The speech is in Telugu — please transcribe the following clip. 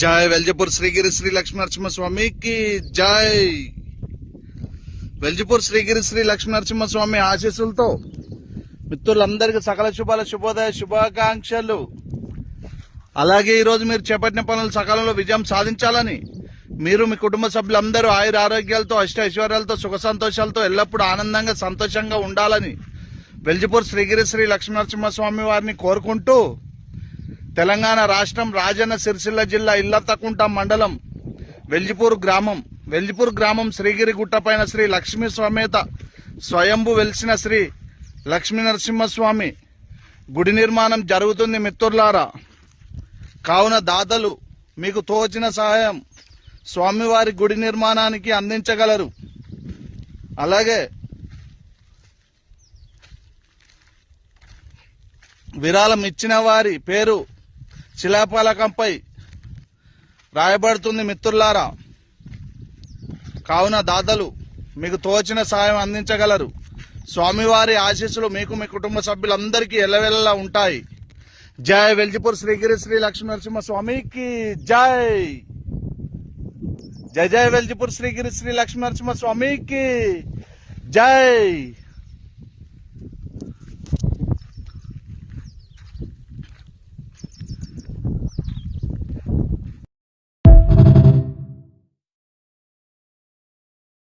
జై వెల్జపూర్ శ్రీగిరి శ్రీ లక్ష్మీనరసింహ స్వామికి జై. వెల్జపూర్ శ్రీగిరి శ్రీ లక్ష్మీనరసింహ స్వామి ఆశీస్సులతో మిత్రులందరికీ సకల శుభాల శుభోదయ శుభాకాంక్షలు. అలాగే ఈరోజు మీరు చేపట్టిన పనులు సకాలంలో విజయం సాధించాలని మీరు మీ కుటుంబ సభ్యులందరూ ఆయుర ఆరోగ్యాలతో అష్ట ఐశ్వర్యాలతో సుఖ సంతోషాలతో ఎల్లప్పుడూ ఆనందంగా సంతోషంగా ఉండాలని వెల్జిపూర్ శ్రీగిరి శ్రీ లక్ష్మీనరసింహ స్వామి వారిని కోరుకుంటూ తెలంగాణ రాష్ట్రం రాజన్న సిరిసిల్ల జిల్లా ఇల్లతకుంట మండలం వెల్జిపూర్ గ్రామం. వెల్జిపూర్ గ్రామం శ్రీగిరి గుట్టపైన శ్రీ లక్ష్మీ సమేత స్వయంభు వెలిసిన శ్రీ లక్ష్మీ నరసింహస్వామి గుడి నిర్మాణం జరుగుతుంది మిత్రులారా కావున దాతలు మీకు తోచిన సహాయం స్వామివారి గుడి నిర్మాణానికి అందించగలరు. అలాగే విరాళం ఇచ్చిన వారి పేరు శిలాఫలకంపై రాయబడుతుంది మిత్రులారా. కావున దాతలు మీకు తోచిన సాయం అందించగలరు. స్వామివారి ఆశీస్సులు మీకు మీ కుటుంబ సభ్యులందరికీ ఎల్లవెల్లలా ఉంటాయి. జై వెల్జిపూర్ శ్రీగిరి శ్రీ లక్ష్మీనరసింహ స్వామికి జై. జై జై వెల్జిపూర్ శ్రీగిరి శ్రీ లక్ష్మీనరసింహ స్వామికి జై.